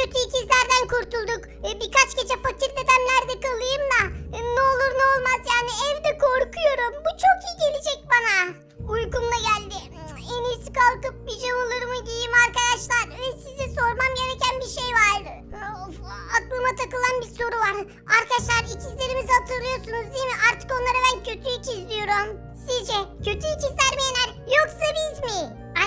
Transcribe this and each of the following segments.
kötü ikizlerden kurtulduk. E, birkaç gece fakir dedemlerde kalayım da. e, ne olur ne olmaz yani evde korkuyorum. Bu çok iyi gelecek bana. Uykum da geldi. En iyisi kalkıp pijamalarımı giyeyim arkadaşlar. Ve size sormam gereken bir şey var. Of, aklıma takılan bir soru var. Arkadaşlar ikizlerimizi hatırlıyorsunuz değil mi? Artık onlara ben kötü ikiz diyorum. Sizce kötü ikizler mi yener yoksa biz mi?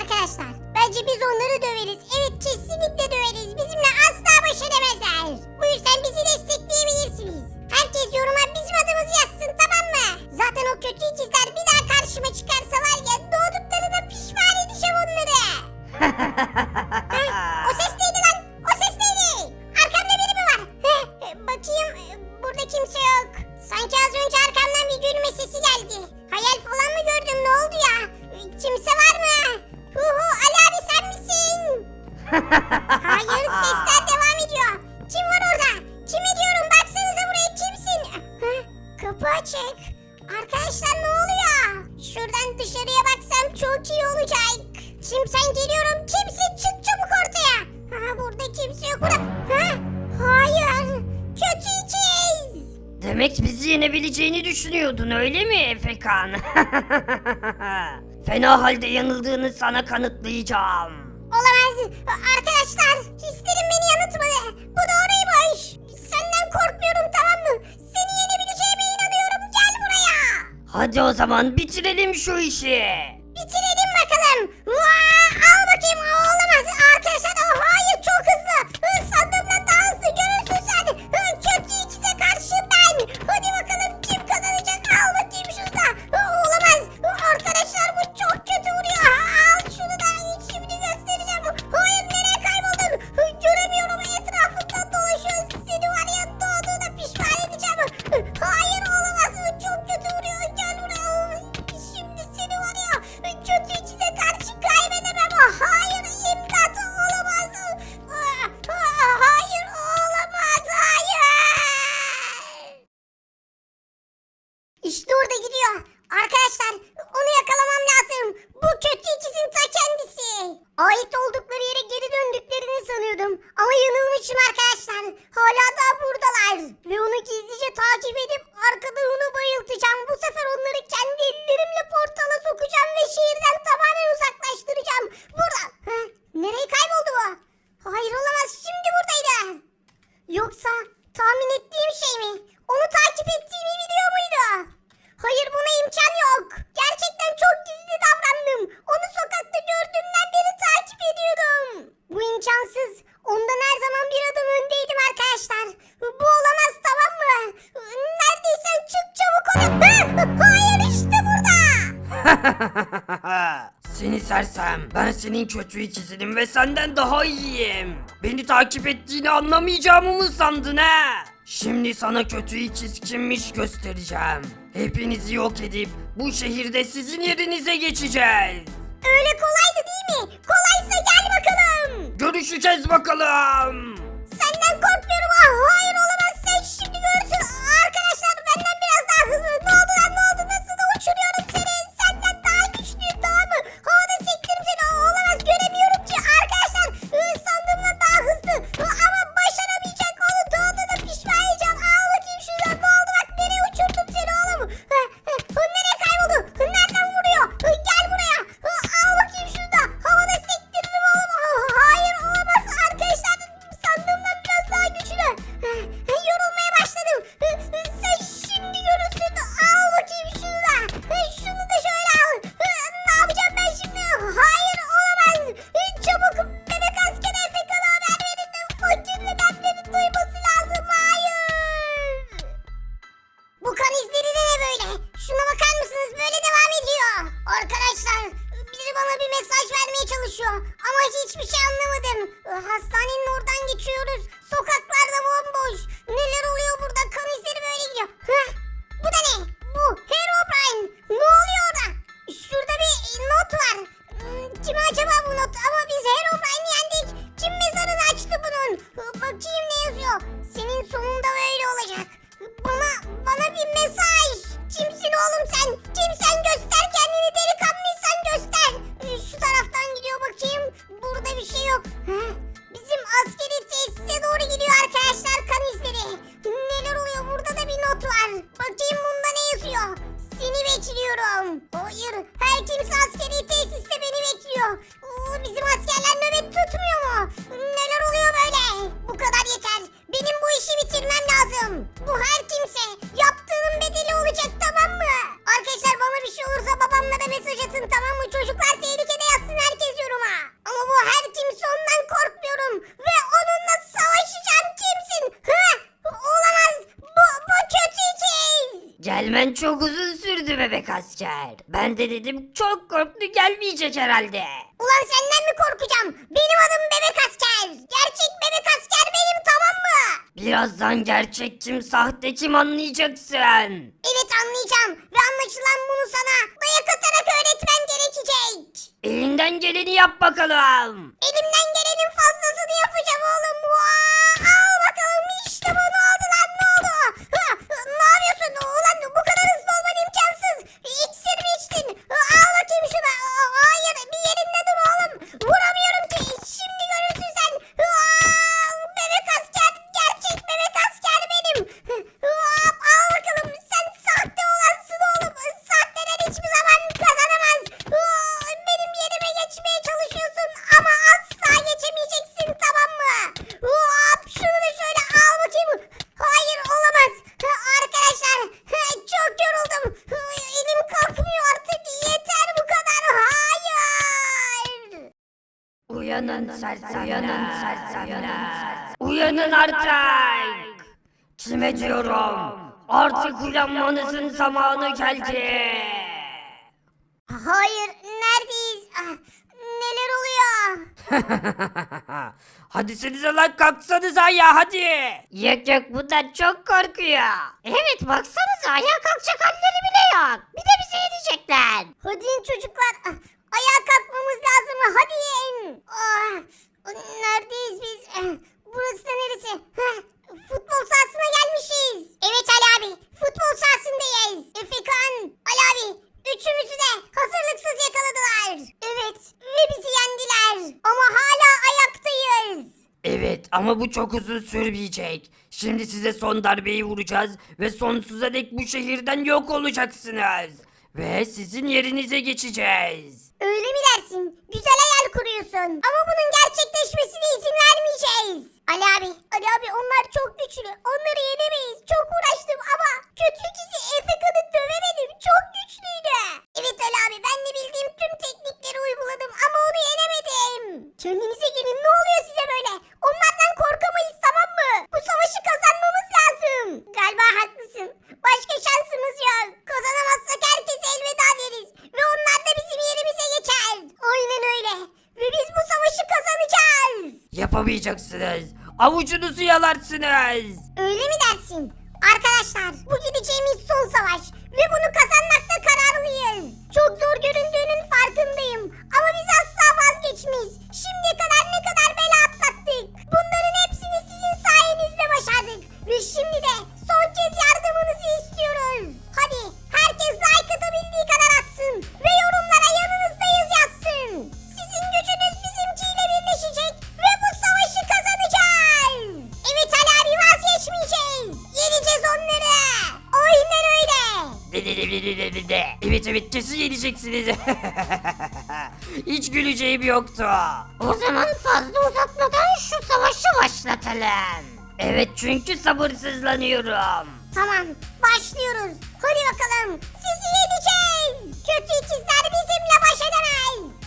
Arkadaşlar bence biz onları döveriz. Evet kesinlikle döveriz. Bizimle asla baş edemezler. Bu yüzden bizi destekleyebilirsiniz. Herkes yoruma bizim adımızı yazsın tamam mı? Zaten o kötü ikizler bir daha karşıma çıkarsalar Hayır sesler devam ediyor. Kim var orada? Kimi diyorum baksanıza buraya kimsin? Kapı açık. Arkadaşlar ne oluyor? Şuradan dışarıya baksam çok iyi olacak. Kimsen geliyorum. Kimsin? Çık çabuk ortaya. Ha burada kimse yok. Ha? Hayır. Kötü ikiz. Demek bizi yenebileceğini düşünüyordun öyle mi Efekan? Fena halde yanıldığını sana kanıtlayacağım. Arkadaşlar hislerim beni yanıltmadı. Bu doğruymuş. Senden korkmuyorum tamam mı? Seni yenebileceğime inanıyorum. Gel buraya. Hadi o zaman bitirelim şu işi. Bitirelim bakalım. Vaa, al bakayım. Olamaz. Arkadaşlar o hayır çok hızlı. İşte orada gidiyor. Arkadaşlar onu yakalamam lazım. Bu kötü ikizin ta kendisi. Ait oldukları yere geri döndüklerini sanıyordum. Ama yanılmışım arkadaşlar. Hala da buradalar. Ve onu gizlice takip edip arkada onu bayıltacağım. Bu sefer onları Seni sersem, ben senin kötü ikizinim ve senden daha iyiyim. Beni takip ettiğini anlamayacağımı mı sandın ha? Şimdi sana kötü ikiz kimmiş göstereceğim. Hepinizi yok edip bu şehirde sizin yerinize geçeceğiz. Öyle kolaydı değil mi? Kolaysa gel bakalım. Görüşeceğiz bakalım. Senden korkmuyorum. Ah, hayır olamaz. Sen şimdi görürsün. Gelmen çok uzun sürdü bebek asker. Ben de dedim çok korktu gelmeyecek herhalde. Ulan senden mi korkacağım? Benim adım bebek asker. Gerçek bebek asker benim tamam mı? Birazdan gerçek kim sahte kim anlayacaksın. Evet anlayacağım ve anlaşılan bunu sana dayak atarak öğretmen gerekecek. Elinden geleni yap bakalım. Elimden Uyanın sersem uyanın sersem Uyanın artık. Kime diyorum? Artık uyanmanızın zamanı geldi. Hayır neredeyiz? Ah, Neler oluyor? hadi size lan kalksanıza ya hadi. Yok yok bunlar çok korkuyor. Evet baksanıza ayağa kalkacak halleri bile yok. Bir de bize yedecekler. Hadi in çocuklar. Ah, Ayağa kalkmamız lazım. Hadi in. Ah, neredeyiz biz? Ah, Burası da neresi? Heh, Futbol sahasına gelmişiz. Evet Ali abi. Futbol sahasındayız. Efekan, Ali abi. Üçümüzü de hazırlıksız yakaladılar. Evet ve bizi yendiler. Ama hala ayaktayız. Evet ama bu çok uzun sürmeyecek. Şimdi size son darbeyi vuracağız ve sonsuza dek bu şehirden yok olacaksınız. Ve sizin yerinize geçeceğiz. Öyle mi dersin? Güzel hayal kuruyorsun. Ama bunun gerçekleşmesine izin vermeyeceğiz. Ali abi, Ali abi onlar çok güçlü. Onları yenemeyiz. Çok uğraştım ama kötü ikisi Efekan'ı dövemedim. Çok güçlüydü. Evet Ali abi ben de bildiğim tüm teknikleri uyguladım ama onu yenemedim. Kendinize gelin ne oluyor size böyle? Onlardan korkamayız tamam mı? Bu savaşı kazanmamız lazım. Galiba haklısın. Başka şansımız yok. Kazanamazsak herkese elveda deriz. Ve onlar da bizim yerimize geçer. Aynen öyle. Ve biz bu savaşı kazanacağız. Yapamayacaksınız. Avucunuzu yalarsınız. Öyle mi dersin? Arkadaşlar bu gideceğimiz son savaş ve bunu kazanmakta kararlıyız. Çok zor göründüğünün farkındayım ama biz asla vazgeçmeyiz. Şimdiye kadar ne kadar bela atlattık. Bunların Evet evet kesin yeneceksiniz. Hiç güleceğim yoktu. O zaman fazla uzatmadan şu savaşı başlatalım. Evet çünkü sabırsızlanıyorum. Tamam başlıyoruz. Hadi bakalım sizi yeneceğiz. Kötü ikizler bizimle baş edemez.